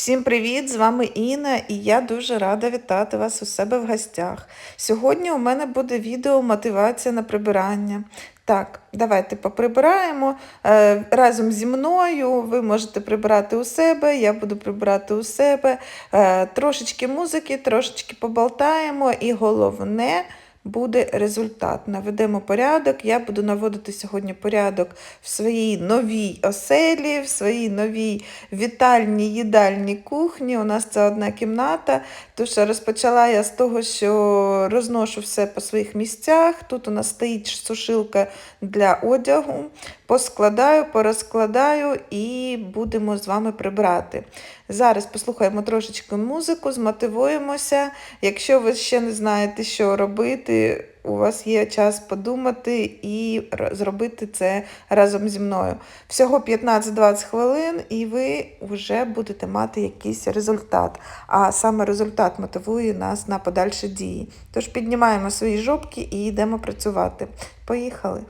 Всім привіт! З вами Інна, і я дуже рада вітати вас у себе в гостях. Сьогодні у мене буде відео мотивація на прибирання. Так, давайте поприбираємо е, разом зі мною. Ви можете прибирати у себе, я буду прибирати у себе. Е, Трошечки музики, трошечки поболтаємо, і головне. Буде результат. Наведемо порядок. Я буду наводити сьогодні порядок в своїй новій оселі, в своїй новій вітальній їдальній кухні. У нас це одна кімната. Тож розпочала я з того, що розношу все по своїх місцях. Тут у нас стоїть сушилка для одягу. Поскладаю, порозкладаю і будемо з вами прибирати. Зараз послухаємо трошечки музику, змотивуємося. Якщо ви ще не знаєте, що робити, у вас є час подумати і зробити це разом зі мною. Всього 15-20 хвилин, і ви вже будете мати якийсь результат. А саме результат мотивує нас на подальші дії. Тож піднімаємо свої жопки і йдемо працювати. Поїхали!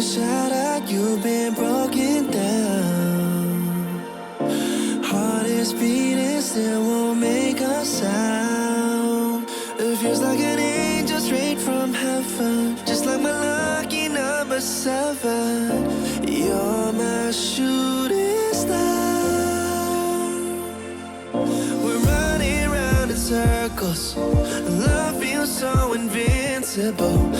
Been shattered, you've been broken down. Heart is beating, still won't make a sound. It feels like an angel straight from heaven, just like my lucky number seven. You're my shooting star. We're running round in circles. Love feels so invincible.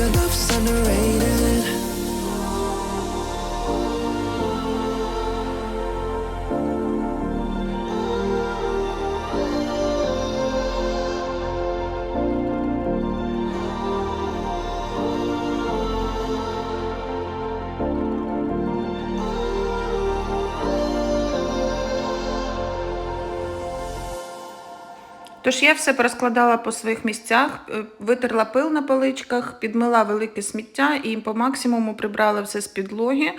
your love, sun rays Тож я все порозкладала по своїх місцях, е, витерла пил на поличках, підмила велике сміття і по максимуму прибрала все з підлоги.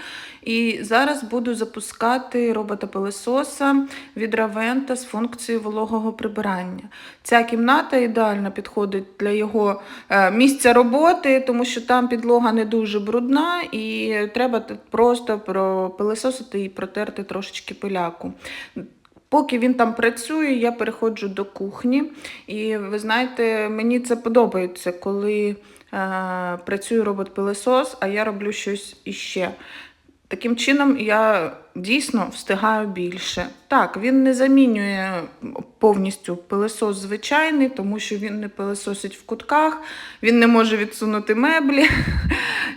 І зараз буду запускати робота-пилесоса від Равента з функцією вологого прибирання. Ця кімната ідеально підходить для його е, місця роботи, тому що там підлога не дуже брудна, і треба просто пропилесосити і протерти трошечки пиляку. Поки він там працює, я переходжу до кухні. І ви знаєте, мені це подобається, коли е, працює робот-пилесос, а я роблю щось іще. Таким чином я дійсно встигаю більше. Так, він не замінює повністю пилесос звичайний, тому що він не пилесосить в кутках, він не може відсунути меблі.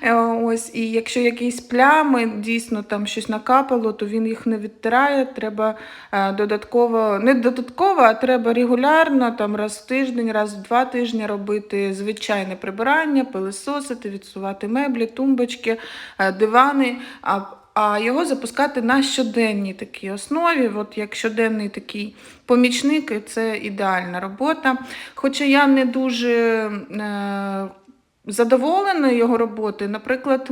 Е, Ось, і якщо якісь плями, дійсно там щось накапало, то він їх не відтирає. Треба е, додатково, не додатково, а треба регулярно, там раз в тиждень, раз в два тижні робити звичайне прибирання, пилесосити, відсувати меблі, тумбочки, е, дивани. А його запускати на щоденній такій основі, от як щоденний такий помічник, і це ідеальна робота. Хоча я не дуже е, задоволена його роботою. Наприклад,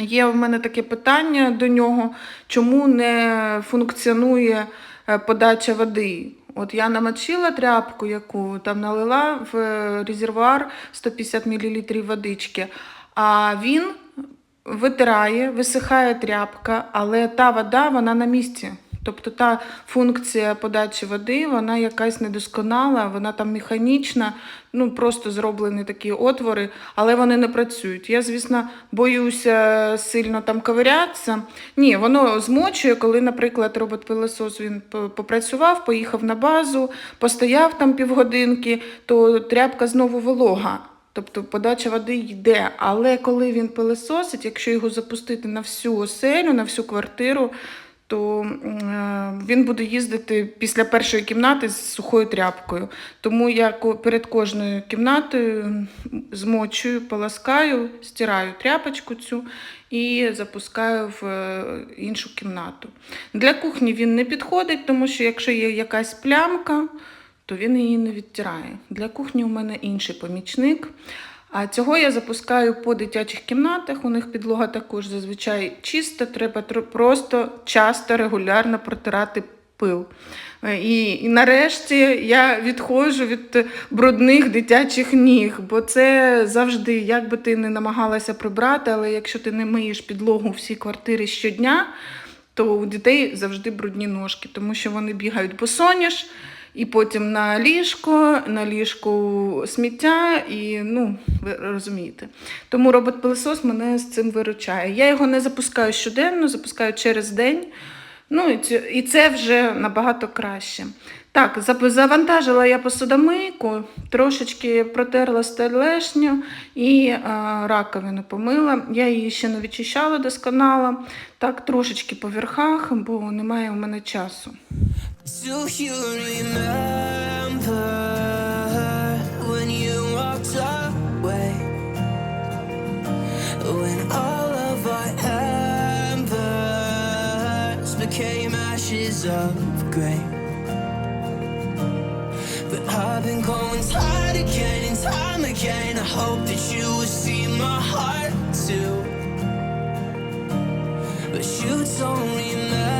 є в мене таке питання до нього, чому не функціонує е, подача води. От я намочила тряпку, яку там налила в е, резервуар 150 мл водички, а він витирає, висихає тряпка, але та вода вона на місці. Тобто та функція подачі води, вона якась недосконала, вона там механічна, ну просто зроблені такі отвори, але вони не працюють. Я, звісно, боюся сильно там ковирятися. Ні, воно змочує, коли, наприклад, робот-пилосос він попрацював, поїхав на базу, постояв там півгодинки, то тряпка знову волога. Тобто подача води йде, але коли він пилесосить, якщо його запустити на всю оселю, на всю квартиру, то е, він буде їздити після першої кімнати з сухою тряпкою. Тому я перед кожною кімнатою змочую, полоскаю, стираю тряпочку цю і запускаю в е, іншу кімнату. Для кухні він не підходить, тому що якщо є якась плямка, то він її не відтирає. Для кухні у мене інший помічник. А цього я запускаю по дитячих кімнатах. У них підлога також зазвичай чиста, треба просто часто, регулярно протирати пил. Е, І, і нарешті я відходжу від брудних дитячих ніг, бо це завжди, як би ти не намагалася прибрати, але якщо ти не миєш підлогу всі квартири щодня, то у дітей завжди брудні ножки, тому що вони бігають босоніж, і потім на ліжко, на ліжку сміття, і ну, ви розумієте. Тому робот-пилосос мене з цим виручає. Я його не запускаю щоденно, запускаю через день. Ну, і це, вже набагато краще. Так, завантажила я посудомийку, трошечки протерла стелешню і е, раковину помила. Я її ще не відчищала досконало. Так, трошечки по верхах, бо немає у мене часу. Do you remember when you walked away? When all of our embers became ashes of grey. But I've been going time again and time again. I hope that you will see my heart too. But you don't remember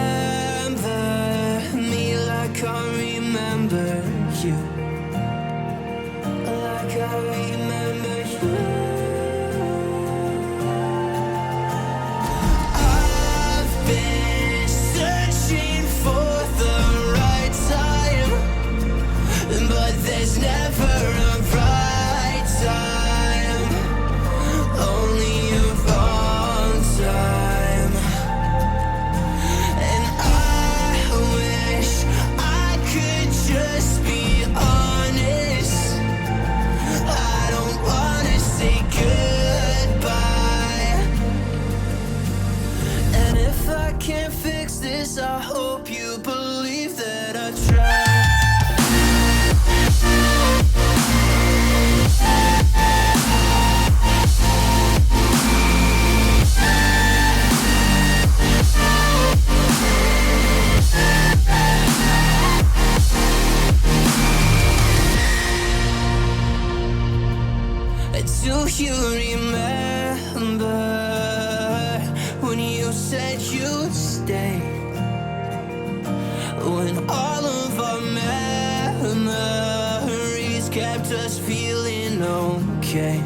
kept us feeling okay.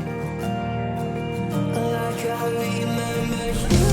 Like I remember you.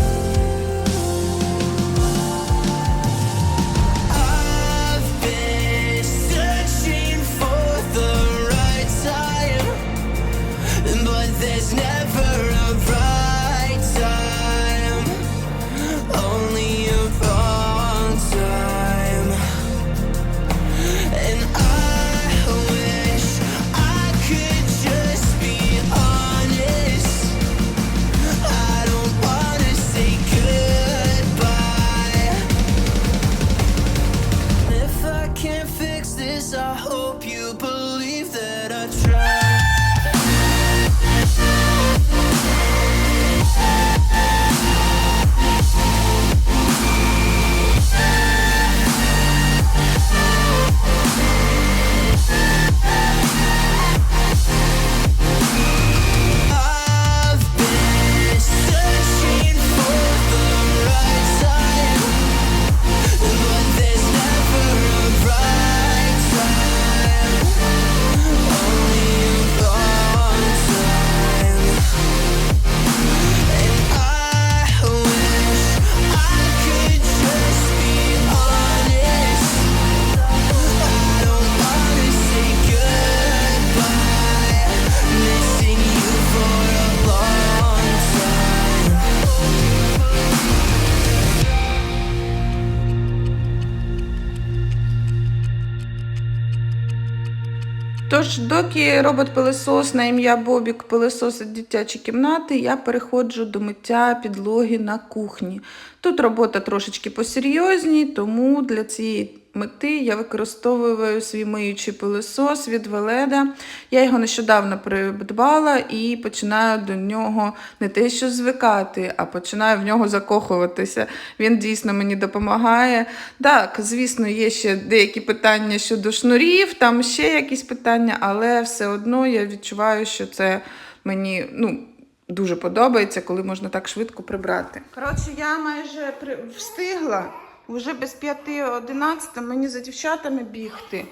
Тож, доки робот-пилесос на ім'я Бобік пилесосить дитячі кімнати, я переходжу до миття підлоги на кухні. Тут робота трошечки посерйозній, тому для цієї мети я використовую свій миючий пилесос від Веледа. Я його нещодавно придбала і починаю до нього не те, що звикати, а починаю в нього закохуватися. Він дійсно мені допомагає. Так, звісно, є ще деякі питання щодо шнурів, там ще якісь питання, але все одно я відчуваю, що це мені ну, дуже подобається, коли можна так швидко прибрати. Коротше, я майже встигла. Вже без 5-11 мені за дівчатами бігти.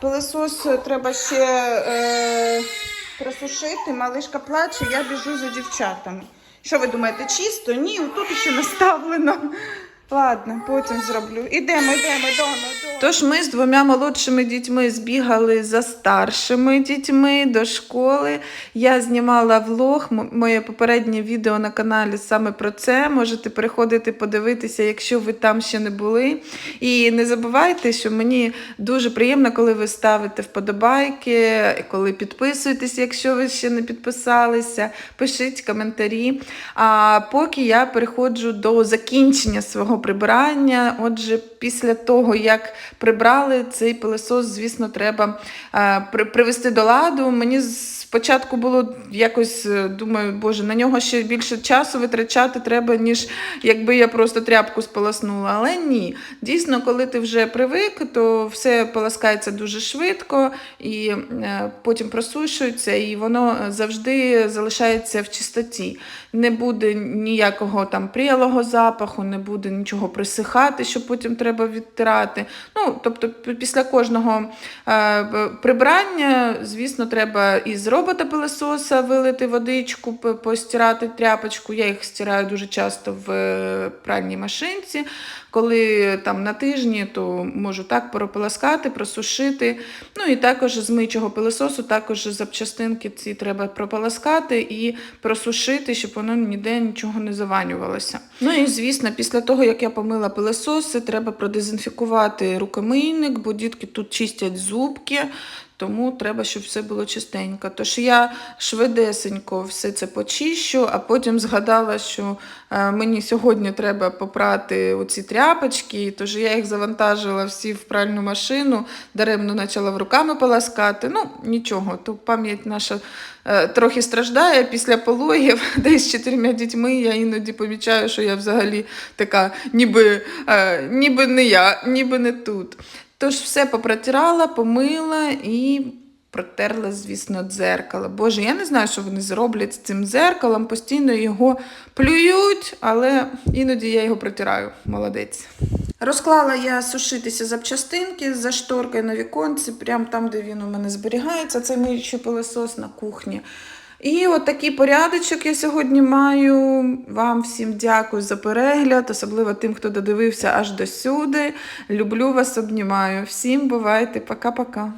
Пилесос треба ще е, просушити, малишка плаче, я біжу за дівчатами. Що ви думаєте, чисто? Ні, тут ще наставлено. Ладно, потім зроблю. Ідемо, йдемо, йдемо. Тож ми з двома молодшими дітьми збігали за старшими дітьми до школи. Я знімала влог, моє попереднє відео на каналі саме про це. Можете переходити подивитися, якщо ви там ще не були. І не забувайте, що мені дуже приємно, коли ви ставите вподобайки, коли підписуєтесь, якщо ви ще не підписалися, пишіть коментарі. А поки я переходжу до закінчення свого прибирання. Отже, після того, як прибрали цей пилосос, звісно, треба е, привести до ладу. Мені спочатку було якось, е, думаю, боже, на нього ще більше часу витрачати треба, ніж якби я просто тряпку сполоснула. Але ні. Дійсно, коли ти вже привик, то все полоскається дуже швидко і е, потім просушується, і воно завжди залишається в чистоті. Не буде ніякого там прілого запаху, не буде нічого присихати, що потім треба відтирати. Ну, тобто, після кожного е, прибрання, звісно, треба із робота пилососа вилити водичку, постирати тряпочку. Я їх стираю дуже часто в е, пральній машинці. Коли там на тижні, то можу так прополоскати, просушити. Ну і також з миючого пилососу, також запчастинки ці треба прополоскати і просушити, щоб воно ніде нічого не заванювалося. Ну і звісно, після того, як я помила пилососи, треба продезінфікувати рукомийник, бо дітки тут чистять зубки. Тому треба, щоб все було чистенько. Тож я швидесенько все це почищу, а потім згадала, що е, мені сьогодні треба попрати оці тряпочки, тож я їх завантажила всі в пральну машину, даремно почала в руками поласкати. Ну, нічого, то пам'ять наша е, трохи страждає після пологів, де з чотирма дітьми я іноді помічаю, що я взагалі така, ніби, е, ніби не я, ніби не тут. Тож все попротирала, помила і протерла, звісно, дзеркало. Боже, я не знаю, що вони зроблять з цим дзеркалом, постійно його плюють, але іноді я його протираю. Молодець. Розклала я сушитися запчастинки за шторкою на віконці, прямо там, де він у мене зберігається, цей миючий пилосос на кухні. І от такий порядочок я сьогодні маю. Вам всім дякую за перегляд, особливо тим, хто додивився аж до сюди. Люблю вас, обнімаю. Всім бувайте, пока-пока.